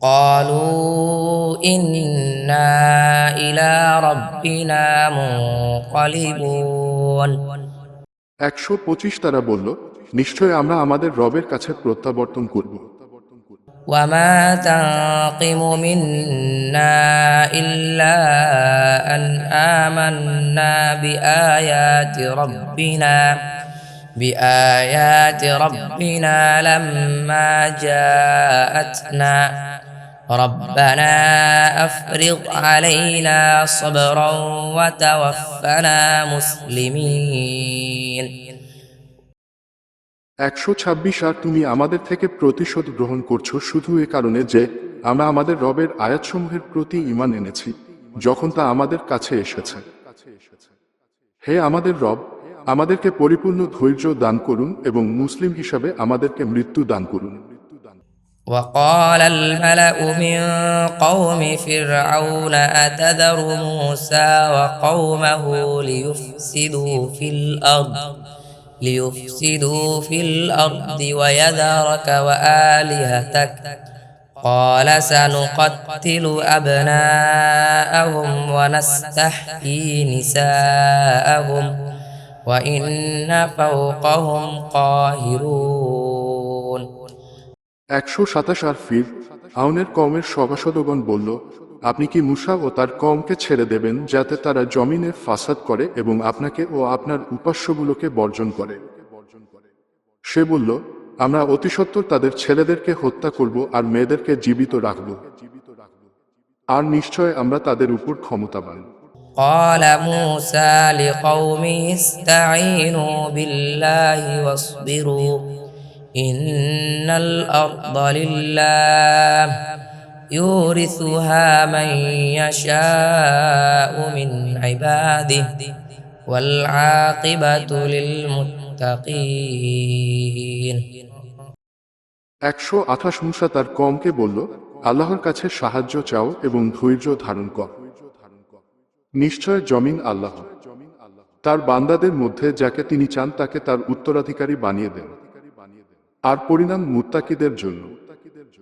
قالوا إنا إلى ربنا منقلبون একশো পঁচিশ তারা বলল নিশ্চয় আমরা আমাদের রবের কাছে প্রত্যাবর্তন করব وما تنقم منا إلا أن آمنا بآيات ربنا بآيات ربنا لما جاءتنا ربنا أفرغ علينا صبرا وتوفنا مسلمين একশো ছাব্বিশ আর তুমি আমাদের থেকে প্রতিশোধ গ্রহণ করছো শুধু এ কারণে যে আমরা আমাদের রবের আয়াতসমূহের প্রতি ইমান এনেছি যখন তা আমাদের কাছে এসেছে হে আমাদের রব আমাদেরকে পরিপূর্ণ ধৈর্য দান করুন এবং মুসলিম হিসাবে আমাদেরকে মৃত্যু দান করুন وقال الملأ من قوم فرعون أتذر موسى وقومه ليفسدوا في الأرض ليفسدوا في الأرض ويذرك وآلهتك قال سنقتل أبناءهم ونستحيي نساءهم وإن فوقهم قاهرون একশো সাতাশ আর ফির আউনের কমের সভাসদগণ বলল আপনি কি মুসা ও তার কমকে ছেড়ে দেবেন যাতে তারা জমিনে ফাসাদ করে এবং আপনাকে ও আপনার উপাস্যগুলোকে বর্জন করে সে বলল আমরা অতিসত্বর তাদের ছেলেদেরকে হত্যা করব আর মেয়েদেরকে জীবিত রাখব আর নিশ্চয় আমরা তাদের উপর ক্ষমতাবান قال موسى لقومه استعينوا بالله واصبروا إن الأرض لله يورثها من يشاء من عباده والعاقبة للمتقين একশো আঠাশ মুসা তার কমকে বলল আল্লাহর কাছে সাহায্য চাও এবং ধৈর্য ধারণ কর নিশ্চয় জমিন আল্লাহ। তার বান্দাদের মধ্যে যাকে তিনি চান তাকে তার উত্তরাধিকারী বানিয়ে দেন। আর পরিণাম মুত্তাকিদের জন্য।